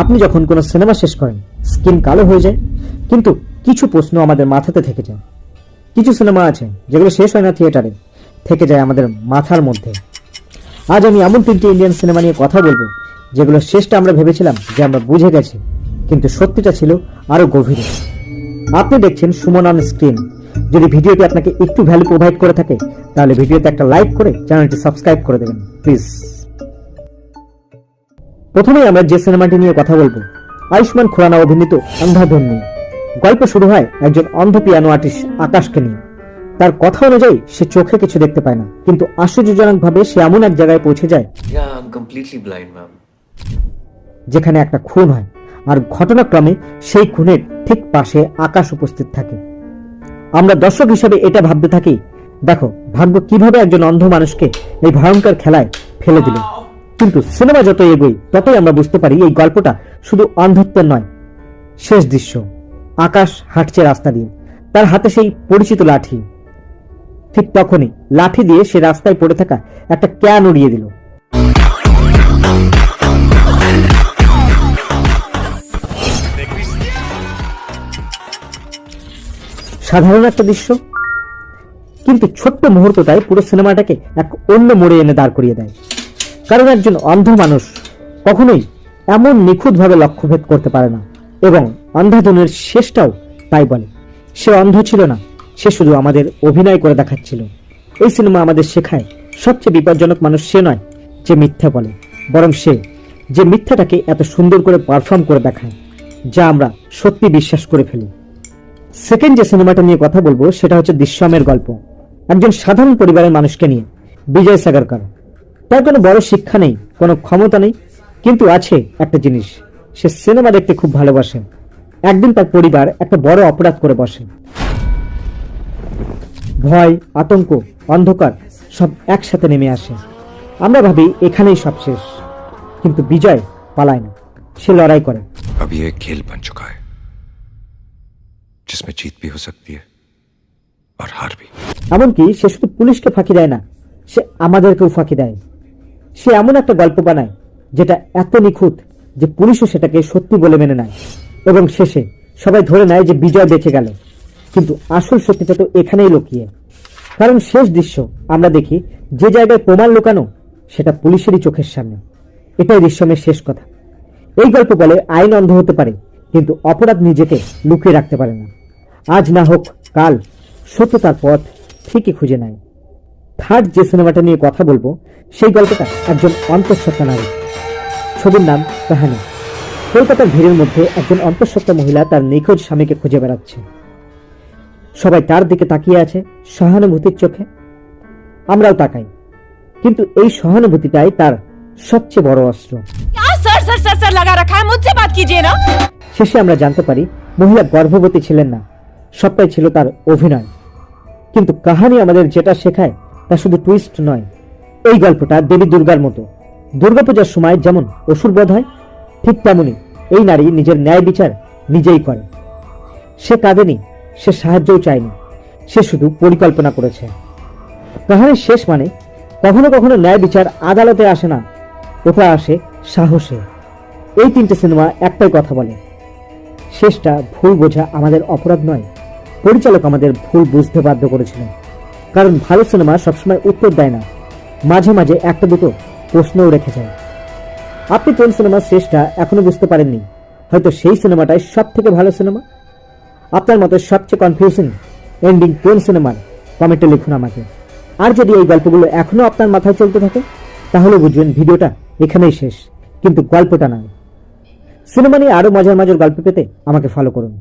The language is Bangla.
আপনি যখন কোনো সিনেমা শেষ করেন, স্কিন কালো হয়ে যায়। কিন্তু কিছু প্রশ্ন আমাদের মাথাতে থেকে যায়। কিছু সিনেমা আছে যেগুলো শেষ হয় না থিয়েটারে, থেকে যায় আমাদের মাথার মধ্যে। আজ আমি এমন তিনটি ইন্ডিয়ান সিনেমা নিয়ে কথা বলব যেগুলো শেষটা আমরা ভেবেছিলাম যে আমরা বুঝে গেছি, কিন্তু সত্যিটা ছিল আরও গভীরে। আপনি দেখছেন সুমন অন স্ক্রিন। যদি ভিডিওটি আপনাকে একটু ভ্যালু প্রোভাইড করে থাকে, তাহলে ভিডিওতে একটা লাইক করে চ্যানেলটি সাবস্ক্রাইব করে দেবেন প্লিজ প্রথমেই আমরা যে সিনেমাটি নিয়ে কথা বলব আয়ুষ্মান খুরানা অভিনীত অন্ধাধন নিয়ে। গল্প শুরু হয় একজন অন্ধ পিয়ানো আর্টিস্ট আকাশকে নিয়ে। তার কথা অনুযায়ী সে চোখে কিছু দেখতে পায় না কিন্তু আশ্চর্যজনকভাবে সে এমন এক জায়গায় পৌঁছে যায়. যেখানে একটা খুন হয় আর ঘটনাক্রমে সেই খুনের ঠিক পাশে আকাশ উপস্থিত থাকে। আমরা দর্শক হিসেবে এটা ভাবতে থাকি দেখো ভাগ্য কীভাবে একজন অন্ধ মানুষকে এই ভয়ঙ্কর খেলায় ফেলে দিল। কিন্তু সিনেমা যত এগোই, ততই আমরা বুঝতে পারি এই গল্পটা শুধু অন্ধত্বের নয়, শেষ দৃশ্য। আকাশ হাঁটছে রাস্তা দিয়ে, তার হাতে সেই পরিচিত লাঠি। ঠিক তখনই লাঠি দিয়ে সে রাস্তায় পড়ে থাকা একটা ক্যান উড়িয়ে দিল। সাধারণ একটা দৃশ্য, কিন্তু ছোট্ট মুহূর্তটাই পুরো সিনেমাটাকে এক অন্য মোড়ে এনে দাঁড় করিয়ে দেয়। কারণ একজন অন্ধ মানুষ কখনোই এমন নিখুঁতভাবে লক্ষ্যভেদ করতে পারে না এবং অন্ধাধনের শেষটাও তাই বলে। সে অন্ধ ছিল না, সে শুধু আমাদের অভিনয় করে দেখাচ্ছিল। এই সিনেমা আমাদের শেখায় সবচেয়ে বিপজ্জনক মানুষ সে নয় যে মিথ্যা বলে, বরং সে যে মিথ্যাটাকে এত সুন্দর করে পারফর্ম করে দেখায়, যা আমরা সত্যি বিশ্বাস করে ফেলি। সেকেন্ড যে সিনেমাটা নিয়ে কথা বলব, সেটা হচ্ছে দৃশ্যমের গল্প। একজন সাধারণ পরিবারের মানুষকে নিয়ে বিজয় সাগরকর তার কোনো বড় শিক্ষা নেই কোনো ক্ষমতা নেই কিন্তু আছে একটা জিনিস সে সিনেমা দেখতে খুব ভালোবাসে একদিন তার পরিবার একটা বড় অপরাধ করে বসে ভয় আতঙ্ক অন্ধকার সব একসাথে নেমে আসে আমরা ভাবি এখানেই সব শেষ কিন্তু বিজয় পালায় না সে লড়াই করে अब ये एक खेल बन चुका है जिसमें जीत भी हो सकती है और हार भी এমনকি সে শুধু পুলিশকে ফাঁকি দেয় না সে আমাদেরকেও ফাঁকি দেয় সে এমন একটা গল্প বানায় যেটা এত নিখুঁত যে পুলিশও সেটাকে সত্যি বলে মেনে নেয়। এবং শেষে সবাই ধরে নেয় যে বিজয় বেঁচে গেল। কিন্তু আসল সত্যিটা তো এখানেই লুকিয়ে। কারণ শেষ দৃশ্য আমরা দেখি যে জায়গায় প্রমাণ লুকানো সেটা পুলিশেরই চোখের সামনে। এটাই দৃশ্যমের শেষ কথা। এই গল্প বলে আইন অন্ধ হতে পারে, কিন্তু অপরাধ নিজেকে লুকিয়ে রাখতে পারে না। আজ না হোক, কাল সত্য তার পথ ঠিকই খুঁজে নেয়। থার্ড যে সিনেমাটা নিয়ে কথা বলব সেই গল্পটা একজন অন্তঃসত্ত্বা নারী। ছবির নাম কাহানি। কলকাতার ভিড়ের মধ্যে একজন অন্তঃসত্ত্বা মহিলা তার নিখোঁজ স্বামীকে খুঁজে বেড়াচ্ছে। সবাই তার দিকে তাকিয়ে আছে সহানুভূতির চোখে। আমরাও তাকাই কিন্তু এই সহানুভূতিটাই তার সবচেয়ে বড় অস্ত্র। শেষে আমরা জানতে পারি মহিলা গর্ভবতী ছিলেন না সবটাই ছিল তার অভিনয়। কিন্তু কাহানি আমাদের যেটা শেখায় তা শুধু টুইস্ট নয়। এই গল্পটা দেবী দুর্গার মতো। দুর্গাপূজার সময় যেমন অসুর বধ হয়, ঠিক তেমনি এই নারী নিজের ন্যায় বিচার নিজেই করে। সে কাঁদেনি, সে সাহায্যও চায়নি, সে শুধু পরিকল্পনা করেছে। কাহানির শেষ মানে কখনো কখনো ন্যায় বিচার আদালতে আসে না, ওটা আসে সাহসে। এই তিনটে সিনেমা একটাই কথা বলে। শেষটা ভুল বোঝা আমাদের অপরাধ নয়, পরিচালক আমাদের ভুল বুঝতে বাধ্য করেছিলেন। কারণ ভালো সিনেমা সবসময় উত্তর দেয় না। মাঝে মাঝে একটা দুটো প্রশ্নও রেখে যায়। আপনি কোন সিনেমার শেষটা এখনও বুঝতে পারেননি? হয়তো সেই সিনেমাটাই সব থেকে ভালো সিনেমা? আপনার মতে সবচেয়ে কনফিউশন এন্ডিং কোন সিনেমার? কমেন্টে লিখুন আমাকে। আর যদি এই গল্পগুলো এখনও আপনার মাথায় চলতে থাকে, তাহলে বুঝবেন ভিডিওটা এখানেই শেষ। কিন্তু গল্পটা নয়। সিনেমা নিয়ে আরও মজার মজার গল্প পেতে আমাকে ফলো করুন।